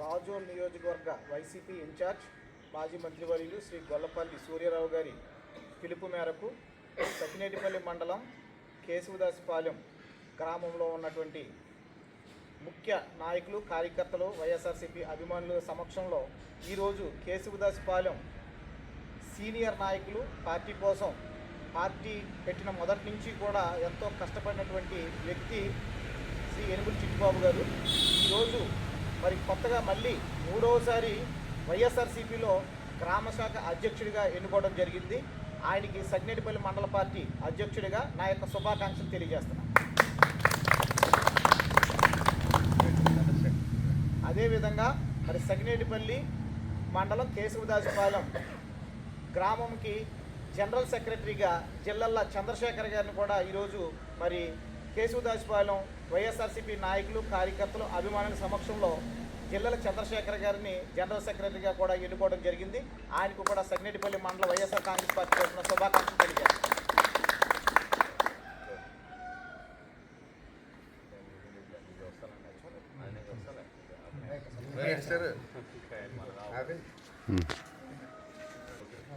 రాజోల్ నియోజకవర్గ YCP incharge మాజీ మంత్రివర్యులు శ్రీ గొల్లపల్లి సూర్యారావు గారి పిలుపు మేరకు సకినేటిపల్లి మండలం కేశవదాసిపాలెం గ్రామంలో ఉన్నటువంటి ముఖ్య నాయకులు కార్యకర్తలు వైఎస్ఆర్సీపీ అభిమానుల సమక్షంలో ఈరోజు కేశవదాసిపాలెం సీనియర్ నాయకులు పార్టీ కోసం పార్టీ పెట్టిన మొదటి నుంచి కూడా ఎంతో కష్టపడినటువంటి వ్యక్తి శ్రీ ఎనుగుల చిట్టుబాబు గారు. ఈరోజు మరి కొత్తగా మళ్ళీ మూడవసారి వైఎస్ఆర్సీపీలో గ్రామశాఖ అధ్యక్షుడిగా ఎన్నుకోవడం జరిగింది. ఆయనకి సగ్నేటిపల్లి మండల పార్టీ అధ్యక్షుడిగా నా యొక్క శుభాకాంక్షలు తెలియజేస్తున్నాను. అదేవిధంగా మరి సగ్నేటిపల్లి మండలం కేశవదాసుపాలెం గ్రామంకి జనరల్ సెక్రటరీగా జిల్లల్లా చంద్రశేఖర్ గారిని కూడా ఈరోజు మరి కేశవదాసుపాలెం వైఎస్ఆర్సీపీ నాయకులు కార్యకర్తలు అభిమానుల సమక్షంలో జిల్లల చంద్రశేఖర్ గారిని జనరల్ సెక్రటరీగా కూడా ఎన్నుకోవడం జరిగింది. ఆయనకు కూడా సగ్నేటిపల్లి మండల వైఎస్ఆర్ కాంగ్రెస్ పార్టీ తరఫున శుభాకాంక్షలు సార్